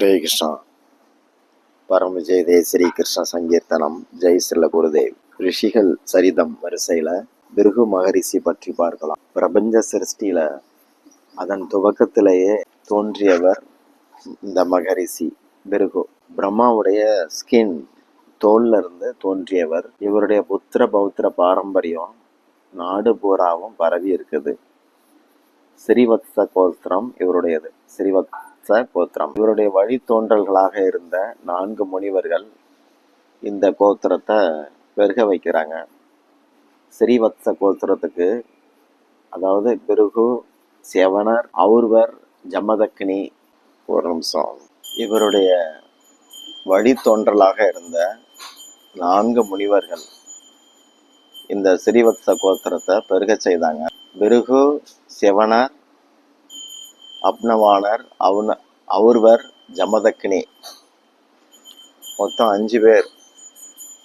ஹரே கிருஷ்ணா பரம ஜெயதே ஸ்ரீ கிருஷ்ண சங்கீர்த்தனம் ஜெய் ஸ்ரீல குருதேவ். ரிஷிகள் சரிதம் வரிசையில பிருகு மகரிஷி பற்றி பார்க்கலாம். பிரபஞ்ச சிருஷ்டியில் அதன் துவக்கத்திலேயே தோன்றியவர் இந்த மகரிஷி பிருகு. பிரம்மாவுடைய ஸ்கின் தோல்ல இருந்து தோன்றியவர். இவருடைய புத்திர பௌத்திர பாரம்பரியம் நாடு பூராவும் பரவி இருக்குது. ஸ்ரீவத்ச கோத்திரம் இவருடையது ச கோத்திரம் இவருடைய வழித்தோன்றல்களாக இருந்த நான்கு முனிவர்கள் இந்த கோத்திரத்தை பெருக வைக்கிறாங்க. ஸ்ரீவத்ச கோத்திரத்துக்கு அதாவது பிருகு செவனர் அவுர்வர் ஜமதக்னி ஒரு நிமிஷம். இவருடைய வழித்தோன்றலாக இருந்த நான்கு முனிவர்கள் இந்த ஸ்ரீவத்ச கோத்திரத்தை பெருகச் செய்தாங்க. பிருகு சிவனர் அப்னவானர் அவுன அவுர்வர் ஜமதக்னி மொத்தம் அஞ்சு பேர்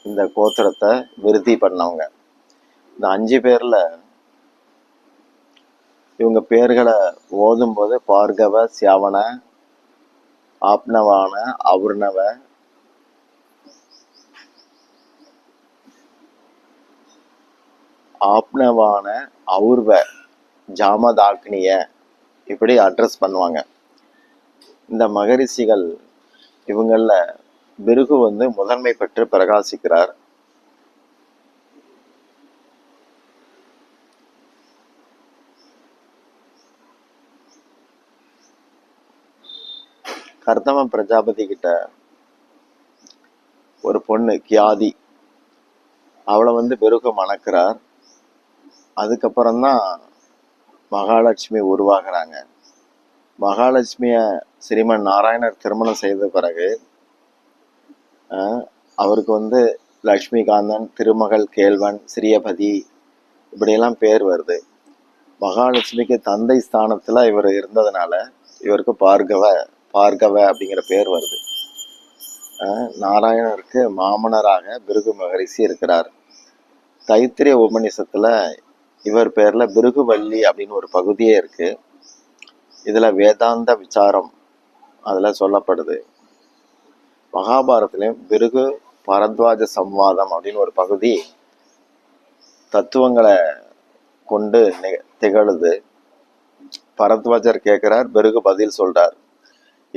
இந்த கோத்திரத்தை விருத்தி பண்ணவங்க. இந்த அஞ்சு பேர்ல இவங்க பேர்களை ஓதும்போது பார்கவ சியாவன ஆப்னவான அவுர்ணவ ஆப்னவான அவுர்வ ஜாமதாக்னிய இப்படி அட்ரஸ் பண்ணுவாங்க. இந்த மகரிஷிகள் இவங்களில் பிருகு வந்து முதன்மை பெற்று பிரகாசிக்கிறார். கர்தம பிரஜாபதி கிட்ட ஒரு பொண்ணு கியாதி. அவளை வந்து பிருகு மணக்கிறார். அதுக்கப்புறம்தான் மகாலட்சுமி உருவாகிறாங்க. மகாலட்சுமியை ஸ்ரீமன் நாராயணர் திருமணம் செய்த பிறகு அவருக்கு வந்து லக்ஷ்மிகாந்தன் திருமகள் கேள்வன் ஸ்ரீயபதி இப்படியெல்லாம் பேர் வருது. மகாலட்சுமிக்கு தந்தை ஸ்தானத்தில் இவர் இருந்ததுனால இவருக்கு பார்கவ பார்கவ அப்படிங்கிற பேர் வருது. நாராயணருக்கு மாமனராக பிருகு மகரிஷி இருக்கிறார். தைத்திரிய உபநிஷத்தில் இவர் பேரில் பிருகுவள்ளி அப்படின்னு ஒரு பகுதியே இருக்குது இதில் வேதாந்த விசாரம் அதில் சொல்லப்படுது. மகாபாரத்திலையும் பிருகு பரத்வாஜ சம்வாதம் அப்படின்னு ஒரு பகுதி தத்துவங்களை கொண்டு திகழுது. பரத்வாஜர் கேட்குறார் பிருகு பதில் சொல்கிறார்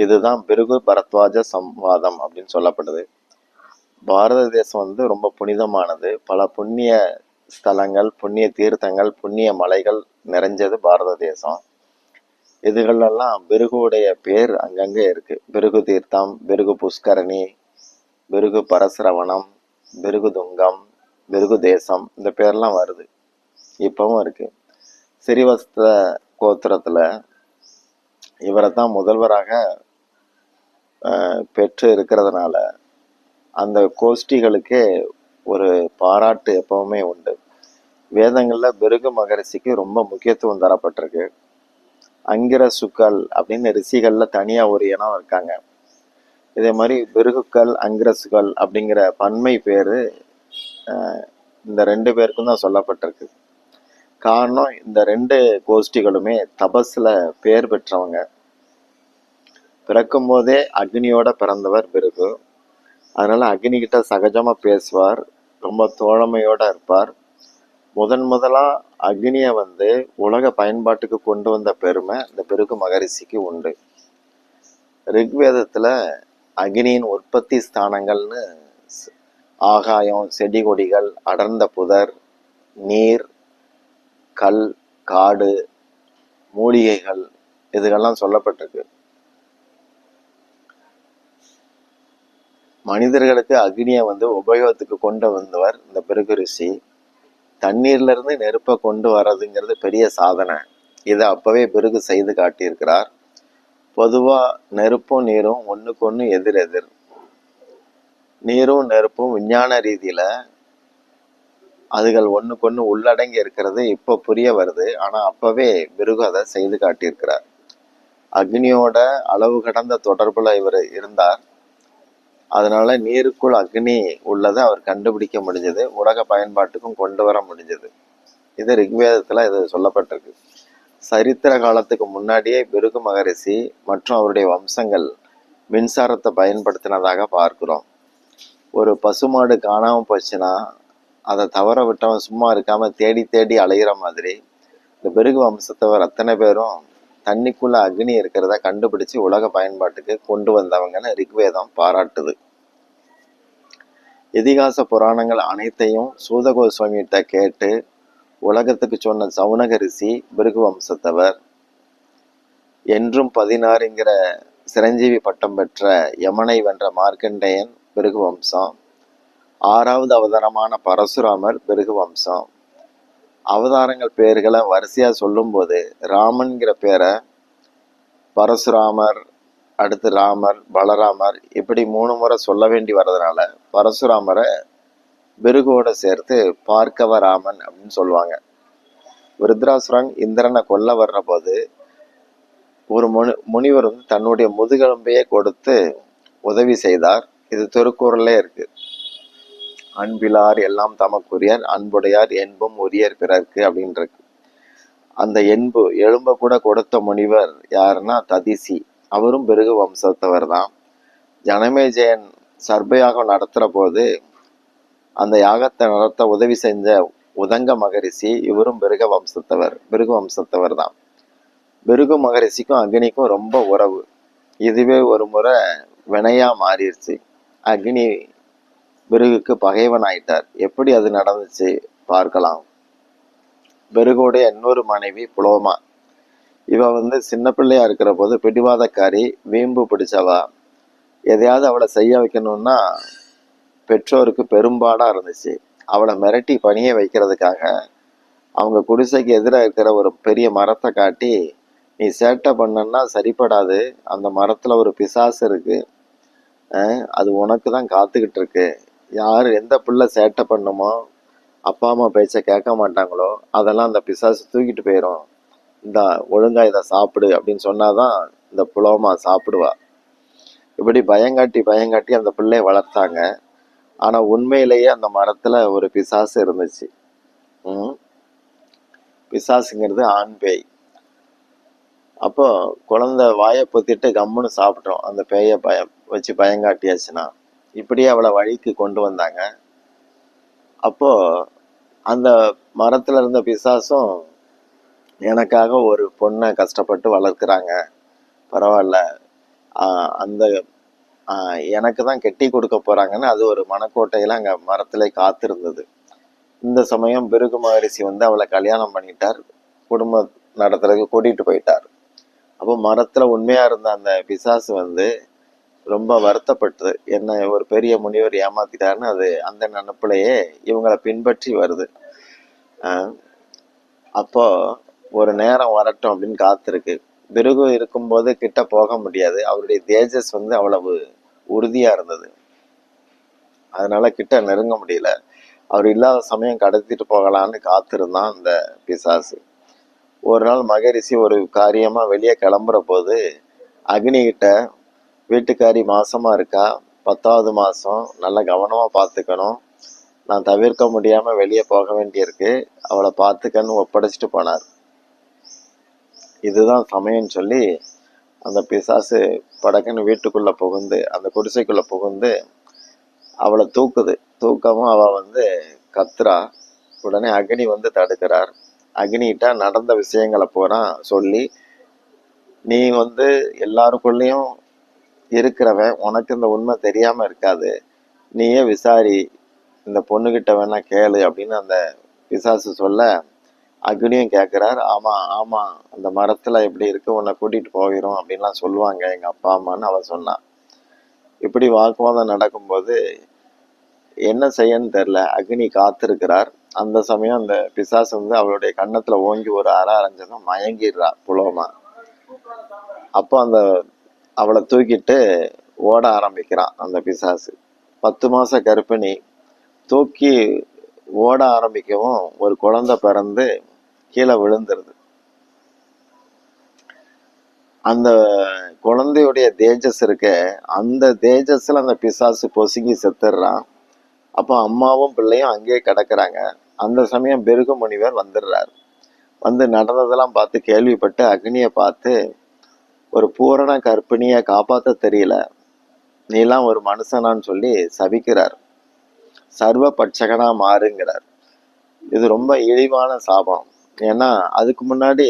இதுதான் பிருகு பரத்வாஜ சம்வாதம் அப்படின்னு சொல்லப்படுது. பாரத தேசம் வந்து ரொம்ப புனிதமானது. பல புண்ணிய ஸ்தலங்கள் புண்ணிய தீர்த்தங்கள் புண்ணிய மலைகள் நிறைஞ்சது பாரத தேசம். இதுகளெல்லாம் பிருகுடைய பேர் அங்கங்கே இருக்கு. பிருகு தீர்த்தம் பிருகு புஷ்கரணி பிருகு பரசுரவணம் பிருகு துங்கம் பிருகு தேசம் இந்த பேர்லாம் வருது. இப்பவும் இருக்கு. சிறிவஸ்த கோத்திரத்தில் இவரை தான் முதல்வராக பெற்று இருக்கிறதுனால அந்த கோஷ்டிகளுக்கே ஒரு பாராட்டு எப்பவுமே உண்டு. வேதங்களில் பிருகு மகரிஷிக்கு ரொம்ப முக்கியத்துவம் தரப்பட்டிருக்கு. அங்கிர சுக்கல் அப்படின்னு ரிஷிகளில் தனியாக ஒரு இனம் இருக்காங்க. இதே மாதிரி பிருகுக்கள் அங்கிரசுகள் அப்படிங்கிற பன்மை பேர் இந்த ரெண்டு பேருக்கும் தான் சொல்லப்பட்டிருக்கு. காரணம் இந்த ரெண்டு கோஷ்டிகளுமே தபஸில் பேர் பெற்றவங்க. பிறக்கும் போதே அக்னியோட பிறந்தவர் பிருகு அதனால் அக்னிகிட்ட சகஜமாக பேசுவார். ரொம்ப தோழமையோட இருப்பார். முதன் முதலா அக்னியை வந்து உலக பயன்பாட்டுக்கு கொண்டு வந்த பெருமை இந்த பெருக்கு மகரிஷிக்கு உண்டு. ரிக்வேதத்துல அக்னியின் உற்பத்தி ஸ்தானங்கள்னு ஆகாயம் செடி கொடிகள் அடர்ந்த புதர் நீர் கல் காடு மூலிகைகள் இதுகெல்லாம் சொல்லப்பட்டிருக்கு. மனிதர்களுக்கு அக்னியை வந்து உபயோகத்துக்கு கொண்டு வந்தவர் இந்த பிருகு ரிஷி. தண்ணீர்லிருந்து நெருப்பை கொண்டு வர்றதுங்கிறது பெரிய சாதனை. இதை அப்போவே பிருகு செய்து காட்டியிருக்கிறார். பொதுவாக நெருப்பும் நீரும் ஒன்றுக்கு ஒன்று எதிர் எதிர். நீரும் நெருப்பும் விஞ்ஞான ரீதியில் அதுகள் ஒன்றுக்கொன்று உள்ளடங்கி இருக்கிறது இப்போ புரிய வருது. ஆனால் அப்போவே பிருகு அதை செய்து காட்டியிருக்கிறார். அக்னியோட அளவு கடந்த தொடர்பில் இவர் இருந்தார். அதனால நீருக்குள் அக்னி உள்ளதை அவர் கண்டுபிடிக்க முடிஞ்சது. உலக பயன்பாட்டுக்கும் கொண்டு வர முடிஞ்சது. இது ரிக்வேதத்தில் இது சொல்லப்பட்டிருக்கு. சரித்திர காலத்துக்கு முன்னாடியே பிருகு மகரிஷி மற்றும் அவருடைய வம்சங்கள் மின்சாரத்தை பயன்படுத்தினதாக பார்க்கிறோம். ஒரு பசுமாடு காணாமல் போச்சுன்னா அதை தவற விட்டவன் சும்மா இருக்காமல் தேடி தேடி அலையிற மாதிரி இந்த பெருகு வம்சத்தவர் அத்தனை பேரும் தண்ணிக்குள்ள அக்னி இருக்கிறத கண்டுபிடிச்சு உலக பயன்பாட்டுக்கு கொண்டு வந்தவங்கன்னு ரிக்வேதம் பாராட்டுது. இதிகாச புராணங்கள் அனைத்தையும் சூதகோஸ்வாமிகிட்ட கேட்டு உலகத்துக்கு சொன்ன சவுனகரிசி பிருகு வம்சத்தவர் என்றும் பதினாறுங்கிற சிரஞ்சீவி பட்டம் பெற்ற யமனை வென்ற மார்க்கண்டேயன் பிருகு வம்சம் ஆறாவது அவதாரமான பரசுராமர் பிருகு வம்சம் அவதாரங்கள் பேர்களை வரிசையாக சொல்லும்போது ராமன்கிற பேரை பரசுராமர் அடுத்து ராமர் பலராமர் இப்படி மூணு முறை சொல்ல வேண்டி வர்றதுனால பரசுராமரை பிருகோட சேர்த்து பார்க்கவ ராமன் அப்படின்னு சொல்லுவாங்க. விருத்ராசுரன் இந்திரனை கொல்ல வர்ற போது ஒரு முனி முனிவர் வந்து தன்னுடைய முதுகெலும்பையே கொடுத்து உதவி செய்தார். இது திருக்குறளே இருக்குது அன்பிலார் எல்லாம் தமக்குரியர் அன்புடையார் என்பும் உரியர் பிறர்க்கு அப்படின்றது இருக்கு அந்த என்பு எலும்ப கூட கொடுத்த முனிவர் யாருன்னா ததிசி. அவரும் பிருகு வம்சத்தவர் தான். ஜனமேஜயன் சர்பயாகம் நடத்துற போது அந்த யாகத்தை நடத்த உதவி செஞ்ச உதங்க மகரிஷி இவரும் பிருக வம்சத்தவர் பிருகு வம்சத்தவர் தான். பிருகு மகரிஷிக்கும் அக்னிக்கும் ரொம்ப உறவு. இதுவே ஒரு முறை வினையா மாறிடுச்சு அக்னி பிருகுக்கு பகைவன் ஆயிட்டார் எப்படி அது நடந்துச்சு? பார்க்கலாம். பிருகுடைய இன்னொரு மனைவி புலோமா. இவ வந்து சின்ன பிள்ளையா இருக்கிற போது பிடிவாதக்காரி வீம்பு பிடிச்சவா. எதையாவது அவளை செய்ய வைக்கணும்னா பெற்றோருக்கு பெரும்பாடா இருந்துச்சு. அவளை மிரட்டி பணியை வைக்கிறதுக்காக அவங்க குடிசைக்கு எதிராக இருக்கிற ஒரு பெரிய மரத்தை காட்டி நீ சேட்டை பண்ணன்னா சரிப்படாது. அந்த மரத்துல ஒரு பிசாசு இருக்கு. அது உனக்கு தான் காத்துக்கிட்டு இருக்கு. யார் எந்த பிள்ளை சேட்டை பண்ணுமோ அப்பா அம்மா பேச்ச கேட்க மாட்டாங்களோ அதெல்லாம் அந்த பிசாசு தூக்கிட்டு போயிடும் இந்த ஒழுங்கா இதை சாப்பிடு அப்படின்னு சொன்னாதான் இந்த புலோமா சாப்பிடுவா. இப்படி பயங்காட்டி பயங்காட்டி அந்த பிள்ளைய வளர்த்தாங்க. ஆனா உண்மையிலேயே அந்த மரத்துல ஒரு பிசாசு இருந்துச்சு. பிசாசுங்கிறது ஆண் பேய். அப்போ குழந்தை வாயை பொத்திட்டு கம்முன்னு சாப்பிட்றோம் அந்த பேயை பய வச்சு பயங்காட்டியாச்சுன்னா. இப்படியே அவளை வழிக்கு கொண்டு வந்தாங்க. அப்போ அந்த மரத்துல இருந்த பிசாசும் எனக்காக ஒரு பொண்ணை கஷ்டப்பட்டு வளர்க்குறாங்க. பரவாயில்ல. அந்த எனக்கு தான் கெட்டி கொடுக்க போறாங்கன்னு அது ஒரு மனக்கோட்டையில அங்க மரத்துல காத்திருந்தது. இந்த சமயம் பிருகு மகரிஷி வந்து அவளை கல்யாணம் பண்ணிட்டார். குடும்பம் நடத்துறதுக்கு கூட்டிட்டு போயிட்டார். அப்போ மரத்துல உண்மையா இருந்த அந்த பிசாசு வந்து ரொம்ப வருத்தப்பட்டது. என்ன ஒரு பெரிய முனிவர் ஏமாத்திட்டாருன்னு அது அந்த நினப்பிலேயே இவங்களை பின்பற்றி வருது. அப்போ ஒரு நேரம் வரட்டும் அப்படின்னு காத்திருக்கு. பிருகு இருக்கும்போது கிட்ட போக முடியாது. அவருடைய தேஜஸ் வந்து அவ்வளவு உறுதியா இருந்தது. அதனால கிட்ட நெருங்க முடியல. அவர் இல்லாத சமயம் கடத்திட்டு போகலான்னு காத்திருந்தான் அந்த பிசாசு. ஒரு நாள் மகரிஷி ஒரு காரியமா வெளியே கிளம்புற போது அக்னிகிட்ட வீட்டுக்காரி மாசமா இருக்கா? பத்தாவது மாசம். நல்லா கவனமா பார்த்துக்கணும் நான் தவிர்க்க முடியாம வெளியே போக வேண்டியிருக்கு. அவளை பார்த்துக்கன்னு ஒப்படைச்சிட்டு போனார். இதுதான் சமயம்னு சொல்லி அந்த பிசாசு படக்குன்னு வீட்டுக்குள்ள புகுந்து அந்த குடிசைக்குள்ள புகுந்து அவளை தூக்குது. தூக்கவும் அவ வந்து கத்துறா. உடனே அக்னி வந்து தடுக்கிறார். அக்னிகிட்ட நடந்த விஷயங்களை பூரா சொல்லி நீ வந்து எல்லாருக்குள்ளேயும் இருக்கிறவன் உனக்கு இந்த உண்மை தெரியாம இருக்காது. நீயே விசாரி இந்த பொண்ணுகிட்ட வேணா கேளு அப்படின்னு அந்த பிசாசு சொல்ல அக்னியும் கேட்குறாரு ஆமாம் ஆமாம் அந்த மரத்தில் எப்படி இருக்கு உன்னை கூட்டிகிட்டு போகிறோம் அப்படின்லாம் சொல்லுவாங்க எங்கள் அப்பா அம்மான்னு அவ சொன்னான் இப்படி வாக்குவாதம் நடக்கும்போது என்ன செய்யன்னு தெரில அக்னி காத்திருக்கிறார். அந்த சமயம் அந்த பிசாசு வந்து அவளுடைய கன்னத்தில் ஓங்கி ஒரு அற அரைஞ்சதும் மயங்கிடுறா புலோமா. அப்போ அந்த அவளை தூக்கிட்டு ஓட ஆரம்பிக்கிறான் அந்த பிசாசு. பத்து மாச கர்ப்பிணி. தூக்கி ஓட ஆரம்பிக்கவும் ஒரு குழந்தை பிறந்து கீழே விழுந்துருது. அந்த குழந்தையுடைய தேஜஸ் இருக்க. அந்த தேஜஸ்ல அந்த பிசாசு பொசுங்கி செத்துடுறான் அப்போ அம்மாவும் பிள்ளையும் அங்கேயே கிடக்குறாங்க. அந்த சமயம் பெருகு முனிவர் வந்துடுறார். வந்து நடந்ததெல்லாம் பார்த்து கேள்விப்பட்டு அக்னியை பார்த்து ஒரு பூரண கர்ப்பிணியை காப்பாற்ற தெரியல. நீலாம் ஒரு மனுஷனான்னு சொல்லி சபிக்கிறார் சர்வ பட்சகனா மாறுங்கிறார். இது ரொம்ப இழிவான சாபம். ஏன்னா அதுக்கு முன்னாடி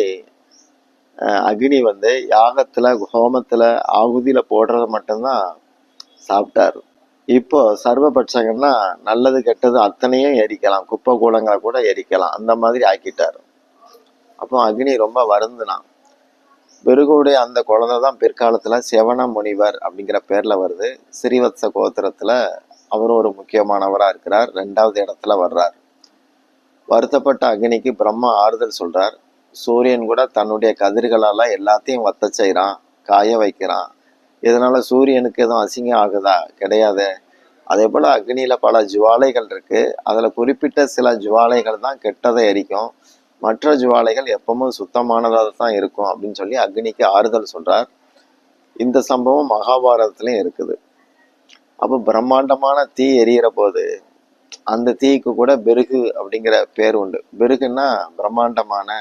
அஹ், அக்னி வந்து யாகத்துல ஹோமத்துல ஆகுதியில போடுறத மட்டும்தான் சாப்பிட்டாரு. இப்போ சர்வபட்சகன்னா நல்லது கெட்டது அத்தனையும் எரிக்கலாம். குப்பை கூலங்களை கூட எரிக்கலாம். அந்த மாதிரி ஆக்கிட்டாரு. அப்போ அக்னி ரொம்ப வருந்தினான். பிருகுடைய அந்த குழந்தை தான் பிற்காலத்துல செவன முனிவர் அப்படிங்கிற பேரில் வருது. ஸ்ரீவத்ச கோத்திரத்துல அவரும் ஒரு முக்கியமானவரா இருக்கிறார். ரெண்டாவது இடத்துல வர்றார். வருத்தப்பட்ட அக்னிக்கு பிரம்மா ஆறுதல் சொல்கிறார் சூரியன் கூட தன்னுடைய கதிர்களால எல்லாத்தையும் வத்த செய்கிறான் காய வைக்கிறான். இதனால சூரியனுக்கு எதுவும் அசிங்கம் ஆகுதா? கிடையாது. அதே போல அக்னியில பல ஜுவாலைகள் இருக்கு. அதுல குறிப்பிட்ட சில ஜுவாலைகள் தான் கெட்டதை எரிக்கும். மற்ற ஜுவாலைகள் எப்பவும் சுத்தமானதாக தான் இருக்கும் அப்படின்னு சொல்லி அக்னிக்கு ஆறுதல் சொல்றார். இந்த சம்பவம் மகாபாரதத்துலையும் இருக்குது. அப்போ பிரம்மாண்டமான தீ எரியிற போது அந்த தீக்கு கூட பெருகு அப்படிங்கிற பேர் உண்டு. பெருகுன்னா பிரம்மாண்டமான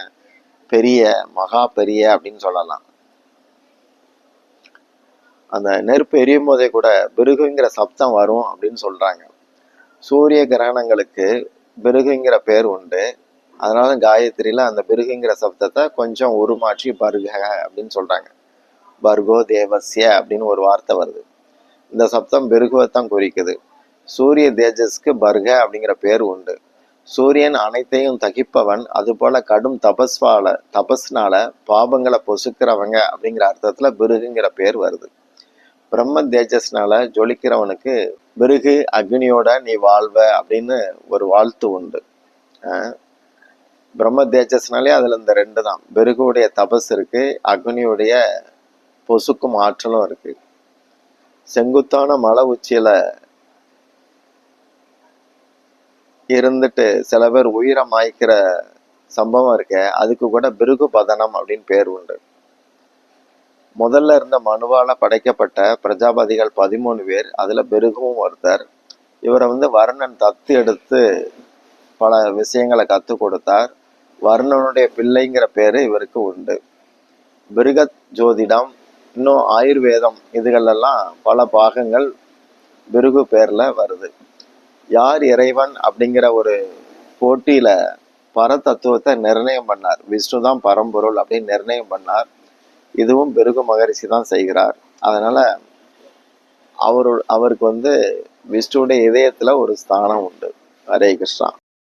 பெரிய மகா பெரிய அப்படின்னு சொல்லலாம். அந்த நெருப்பு எரியும் போதே கூட பெருகுங்கிற சப்தம் வரும் அப்படின்னு சொல்றாங்க. சூரிய கிரகணங்களுக்கு பெருகுங்கிற பேர் உண்டு. அதனால காயத்ரியில அந்த பிருகுங்கிற சப்தத்தை கொஞ்சம் உருமாற்றி பருக அப்படின்னு சொல்றாங்க. பர்கோ தேவஸ்ய அப்படின்னு ஒரு வார்த்தை வருது. இந்த சப்தம் பிருகுவைத்தான் குறிக்குது. சூரிய தேஜஸ்க்கு பர்க அப்படிங்கிற பேர் உண்டு. சூரியன் அனைத்தையும் தகிப்பவன் அதுபோல கடும் தபஸ்வால தபஸ்னால பாபங்களை பொசுக்கிறவங்க அப்படிங்கிற அர்த்தத்துல பிருகுங்கிற பேர் வருது. பிரம்ம தேஜஸ்னால ஜொலிக்கிறவனுக்கு பிருகு அக்னியோட நீ வாழ்வ அப்படின்னு ஒரு வாழ்த்து உண்டு. பிரம்ம தேஜஸ்னாலே அதில் இந்த ரெண்டு தான். பெருகுடைய தபஸ் இருக்கு அக்னியுடைய பொசுக்கும் ஆற்றலும் இருக்கு. செங்குத்தான மலை உச்சியில இருந்துட்டு சில பேர் உயிரை மாய்க்கிற சம்பவம் இருக்க அதுக்கு கூட பிருகு பதனம் அப்படின்னு பேர் உண்டு. முதல்ல இருந்த மனுவால படைக்கப்பட்ட பிரஜாபதிகள் பதிமூணு பேர் அதுல பிருகுவும் ஒருத்தர். இவரை வந்து வர்ணன் தத்து எடுத்து பல விஷயங்களை கற்றுக் கொடுத்தார். வர்ணனுடைய பிள்ளைங்கிற பேரு இவருக்கு உண்டு. பிருகத் ஜோதிடம் இன்னும் ஆயுர்வேதம் இதுகளெல்லாம் பல பாகங்கள் பிருகு பேர்ல வருது. யார் இறைவன் அப்படிங்கிற ஒரு போட்டியில பரதத்துவத்தை நிர்ணயம் பண்ணார். விஷ்ணு தான் பரம்பொருள் அப்படின்னு நிர்ணயம் பண்ணார். இதுவும் பிருகு மகரிஷி தான் செய்கிறார். அதனால அவரு அவருக்கு வந்து விஷ்ணுடைய இதயத்துல ஒரு ஸ்தானம் உண்டு. ஹரே கிருஷ்ணா.